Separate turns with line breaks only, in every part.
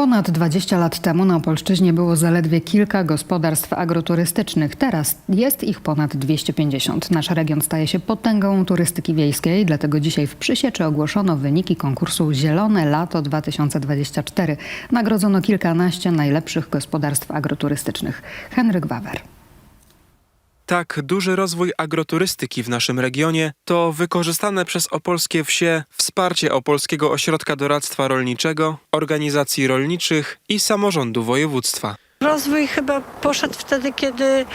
Ponad 20 lat temu na Opolszczyźnie było zaledwie kilka gospodarstw agroturystycznych. Teraz jest ich ponad 250. Nasz region staje się potęgą turystyki wiejskiej, dlatego dzisiaj w Przysieczy ogłoszono wyniki konkursu Zielone Lato 2024. Nagrodzono kilkanaście najlepszych gospodarstw agroturystycznych. Henryk Wawer.
Tak duży rozwój agroturystyki w naszym regionie to wykorzystane przez opolskie wsie wsparcie Opolskiego Ośrodka Doradztwa Rolniczego, organizacji rolniczych i samorządu województwa.
Rozwój chyba poszedł wtedy, kiedy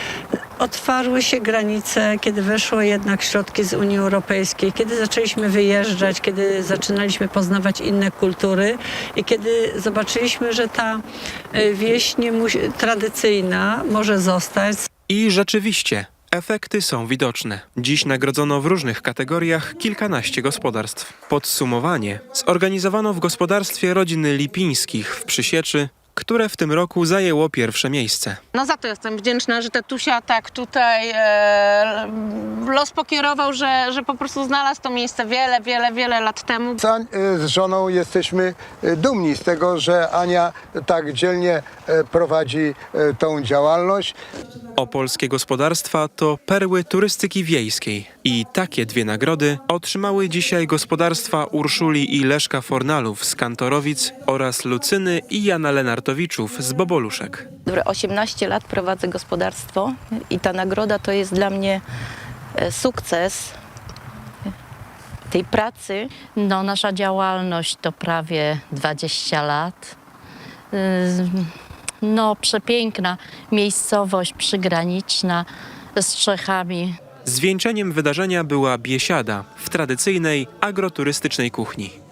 otwarły się granice, kiedy weszły jednak środki z Unii Europejskiej, kiedy zaczęliśmy wyjeżdżać, kiedy zaczynaliśmy poznawać inne kultury i kiedy zobaczyliśmy, że ta e, wieś nie tradycyjna może zostać.
I rzeczywiście, efekty są widoczne. Dziś nagrodzono w różnych kategoriach kilkanaście gospodarstw. Podsumowanie zorganizowano w gospodarstwie rodziny Lipińskich w Przysieczy, które w tym roku zajęło pierwsze miejsce.
No za to jestem wdzięczna, że tatusia tak tutaj e, los pokierował, że, że po prostu znalazł to miejsce wiele, wiele, wiele lat temu.
Y, Z żoną jesteśmy y, dumni z tego, że Ania tak dzielnie y, prowadzi tą działalność.
Opolskie gospodarstwa to perły turystyki wiejskiej i takie dwie nagrody otrzymały dzisiaj gospodarstwa Urszuli i Leszka Fornalów z Kantorowic oraz Lucyny i Jana Lenartowiczów z Boboluszek.
Dobre 18 lat prowadzę gospodarstwo i ta nagroda to jest dla mnie e, sukces tej pracy.
No, nasza działalność to prawie 20 lat. No, przepiękna miejscowość przygraniczna z Czechami.
Zwieńczeniem wydarzenia była biesiada w tradycyjnej agroturystycznej kuchni.